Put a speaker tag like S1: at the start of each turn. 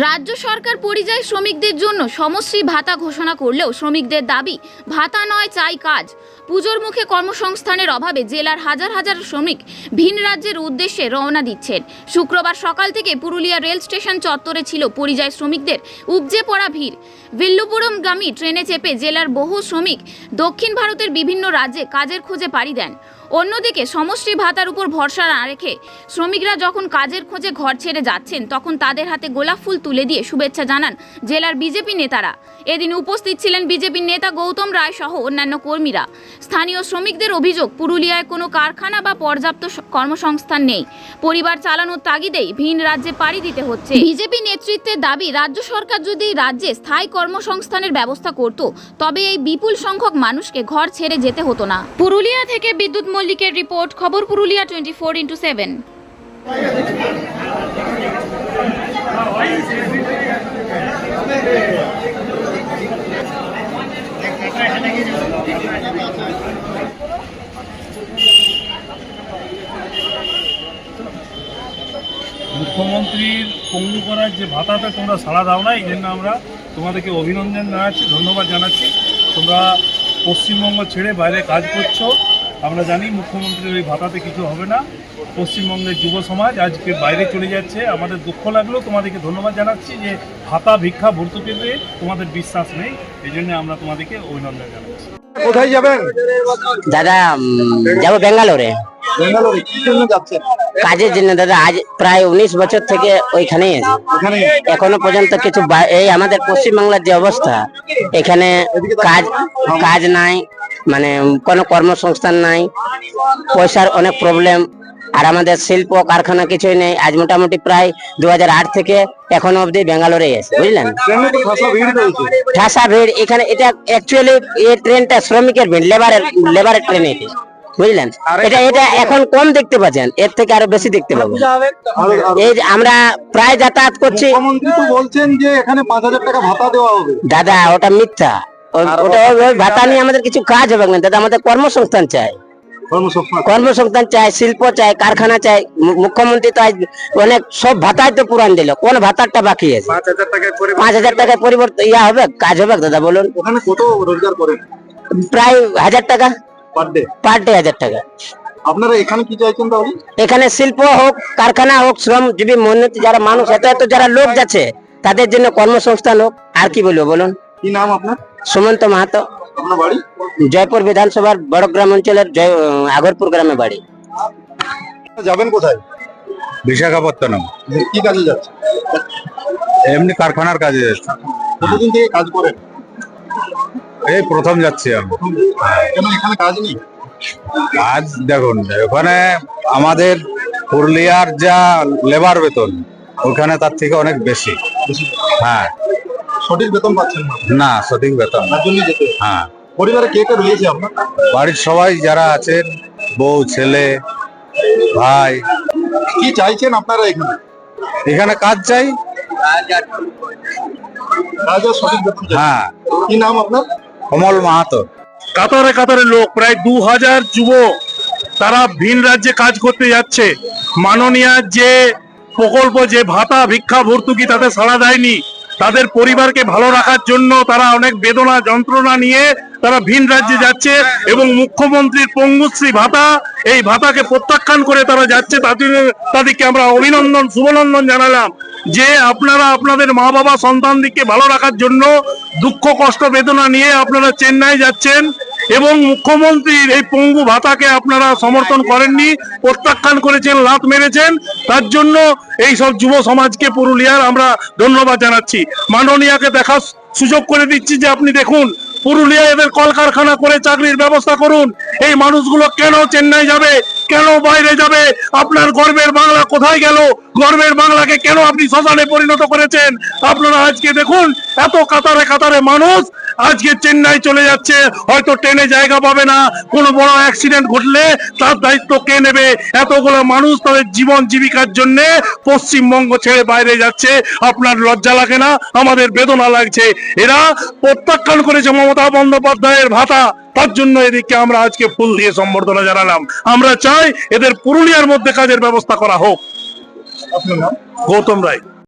S1: রাজ্য সরকার পরিযায়ী শ্রমিকদের জন্য সমশ্রী ভাতা ঘোষণা করলেও শ্রমিকদের দাবি, ভাতা নয়, চাই কাজ। পুজোর মুখে কর্মসংস্থানের অভাবে জেলার হাজার হাজার শ্রমিক ভিন রাজ্যের উদ্দেশ্যে রওনা দিচ্ছেন। শুক্রবার সকাল থেকে পুরুলিয়া রেল স্টেশন চত্বরে ছিল পরিযায়ী শ্রমিকদের উপজে পড়া ভিড়। ভিল্লুপুরমগামী ট্রেনে চেপে জেলার বহু শ্রমিক দক্ষিণ ভারতের বিভিন্ন রাজ্যে কাজের খোঁজে পাড়ি দেন। অন্যদিকে সমষ্টি ভাতার উপর ভরসা না রেখে শ্রমিকরা যখন কাজের খোঁজে ঘর ছেড়ে যাচ্ছেন, তখন তাদের হাতে গোলাপ ফুল তুলে দিয়ে শুভেচ্ছা জানান জেলার বিজেপি নেতারা। এদিন উপস্থিত ছিলেন বিজেপির নেতা গৌতম রায় সহ অন্যান্য কর্মীরা। স্থানীয় শ্রমিকদের অভিযোগ, পুরুলিয়ায় কোনো কারখানা বা পর্যাপ্ত কর্মসংস্থান নেই। পরিবার চালানোর তাগিদেই ভিন রাজ্যে পাড়ি দিতে হচ্ছে। বিজেপি নেতৃত্বের দাবি, রাজ্য সরকার যদি রাজ্যে স্থায়ী কর্মসংস্থানের ব্যবস্থা করত, তবে এই বিপুল সংখ্যক মানুষকে ঘর ছেড়ে যেতে হতো না। পুরুলিয়া থেকে বিদ্যুৎ মল্লিকের রিপোর্ট, খবর Purulia twenty four into seven
S2: মুখ্যমন্ত্রীর পঙ্গু করার যে ভাতাতে তোমরা সাড়া দাও না, এই জন্য আমরা তোমাদেরকে অভিনন্দন জানাচ্ছি, ধন্যবাদ জানাচ্ছি। তোমরা পশ্চিমবঙ্গ ছেড়ে বাইরে কাজ করছ আমরা জানি মুখ্যমন্ত্রীর ওই ভাতাতে কিছু হবে না। পশ্চিমবঙ্গের যুব সমাজ আজকে বাইরে চলে যাচ্ছে। আমাদের দুঃখ লাগলেও তোমাদেরকে ধন্যবাদ জানাচ্ছি যে ভাতা ভিক্ষা ভর্তুকিতে তোমাদের বিশ্বাস নেই। এই জন্য আমরা তোমাদেরকে অভিনন্দন জানাচ্ছি।
S3: কোথায় যাবেন?
S4: দাদা যাব ব্যাঙ্গালোরে। কাজের জন্য দাদা আজ প্রায় উনিশ বছর থেকে ওইখানেই আছি।
S3: ওখানে?
S4: এখনও পর্যন্ত কিছু বা- এই আমাদের পশ্চিমবাংলার যে অবস্থা এখানে কাজ কাজ নাই মানে কোনো কর্মসংস্থান নাই পয়সার অনেক প্রবলেম আর আমাদের শিল্প কারখানা কিছুই নেই। আজ মোটামুটি প্রায় দু হাজার আট থেকে এখনও অবধি ব্যাঙ্গালোরে আছে বুঝলেন? ঠাসা ভিড় এখানে এটা অ্যাকচুয়ালি এই ট্রেনটা শ্রমিকের ভিড় লেবারের লেবারের ট্রেন এটি বুঝলেন? এটা এটা এখন কম দেখতে পাচ্ছেন এর থেকে আরও বেশি দেখতে
S3: আর
S4: এই যে আমরা প্রায় যাতায়াত করছি।
S3: বলছেন যে এখানে পাঁচ হাজার টাকা ভাতা দেওয়া হবে।
S4: দাদা ওটা মিথ্যা। ওটা ভাতা নিয়ে আমাদের কিছু কাজ হবে না। দাদা আমাদের কর্মসংস্থান চাই।
S3: কর্মসংস্থান?
S4: কর্মসংস্থান চাই শিল্প চাই কারখানা চাই। মুখ্যমন্ত্রী তো আজ অনেক সব ভাতাই তো পুরান দিল। কোন ভাতারটা বাকি আছে?
S3: পাঁচ হাজার টাকায় করে
S4: পাঁচ হাজার টাকায় পরিবর্তন ইয়া হবে? কাজ হবে দাদা বলুন।
S3: ওখানে কত রোজগার করেন?
S4: প্রায় হাজার টাকা।
S3: Per day?
S4: হাজার টাকা।
S3: আপনারা এখানে কি চাইছেন তাহলে?
S4: এখানে শিল্প হোক কারখানা হোক শ্রমজীবী মন্নতি যারা মানুষ এত এত যারা লোক যাচ্ছে তাদের জন্য কর্মসংস্থান হোক। আর কি বলব বলুন?
S3: কি নাম আপনার?
S4: সুমন্ত মাহাতো।
S3: আপনার বাড়ি?
S4: জয়পুর বিধানসভার বড়গ্রাম অঞ্চলের আগরপুর গ্রামে বাড়ি।
S3: যাবেন কোথায়?
S5: বিশাখাপত্তনম।
S3: কি কাজে যাচ্ছেন?
S5: এমনি কারখানার কাজে যাচ্ছি।
S3: কতদিন থেকে কাজ করেন?
S5: এই প্রথম যাচ্ছি আমি।
S3: এখানে কাজ নেই?
S5: আজ দেখুন ওখানে আমাদের পুরুলিয়ার যা লেবার বেতন ওখানে তার থেকে অনেক বেশি। হ্যাঁ।
S3: সঠিক বেতন পাচ্ছেন না।
S5: না সঠিক বেতন।
S3: তার জন্য যেতে
S5: হ্যাঁ।
S3: পরিবারে কে কে রয়েছে আপনার?
S5: বাড়ির সবাই যারা আছেন বউ ছেলে ভাই।
S3: কি চাইছেন আপনারা এখানে?
S5: এখানে কাজ চাই?
S3: কাজ আর সঠিক বেতন চাই।
S5: হ্যাঁ।
S3: কি নাম আপনার?
S5: কমল মাহাতো।
S2: কাতারে কাতারে লোক প্রায় দু হাজার যুবক তারা ভিন রাজ্যে কাজ করতে যাচ্ছে। মাননীয় যে প্রকল্প যে ভাতা ভিক্ষা ভর্তুকি তাতে সাড়া দেয়নি তাদের পরিবারকে ভালো রাখার জন্য তারা অনেক বেদনা, যন্ত্রণা নিয়ে তারা ভিন রাজ্যে যাচ্ছে এবং মুখ্যমন্ত্রীর পঙ্গুশ্রী ভাতা, এই ভাতাকে প্রত্যাখ্যান করে তারা যাচ্ছে। তাদের, তাদেরকে আমরা অভিনন্দন, শুভনন্দন জানালাম যে আপনারা আপনাদের মা বাবা সন্তানদিকে ভালো রাখার জন্য দুঃখ, কষ্ট, বেদনা নিয়ে আপনারা চেন্নাই যাচ্ছেন। এবং মুখ্যমন্ত্রীর এই পঙ্গু ভাতাকে আপনারা সমর্থন করেননি, প্রত্যাখ্যান করেছেন লাত মেরেছেন। তার জন্য এই সব যুব সমাজকে পুরুলিয়ার আমরা ধন্যবাদ জানাচ্ছি। মাননীয়াকে দেখার সুযোগ করে দিচ্ছি যে আপনি দেখুন, পুরুলিয়া এদের কলকারখানা করে চাকরির ব্যবস্থা করুন। এই মানুষগুলো কেন চেন্নাই যাবে? কেন বাইরে যাবে? আপনার গর্বের বাংলা কোথায় গেল? গর্বের বাংলাকে কেন আপনি শ্মশানে পরিণত করেছেন? আপনারা আজকে দেখুন, এত কাতারে কাতারে মানুষ আজকে চেন্নাই চলে যাচ্ছে। হয়তো ট্রেনে জায়গা পাবে না। কোনো বড় অ্যাক্সিডেন্ট ঘটলে তার দায়িত্ব কে নেবে? এতগুলো মানুষ তাদের জীবন জীবিকার জন্য পশ্চিমবঙ্গ ছেড়ে বাইরে যাচ্ছে। আপনার লজ্জা লাগে না? আমাদের বেদনা লাগছে। এরা প্রত্যাখ্যান করেছে মমতা বন্দ্যোপাধ্যায়ের ভাতা। তার জন্য এদিকে আমরা আজকে ফুল দিয়ে সম্বর্ধনা জানালাম। আমরা চাই এদের পুরুলিয়ার মধ্যে কাজের ব্যবস্থা করা হোক। গৌতম রায়।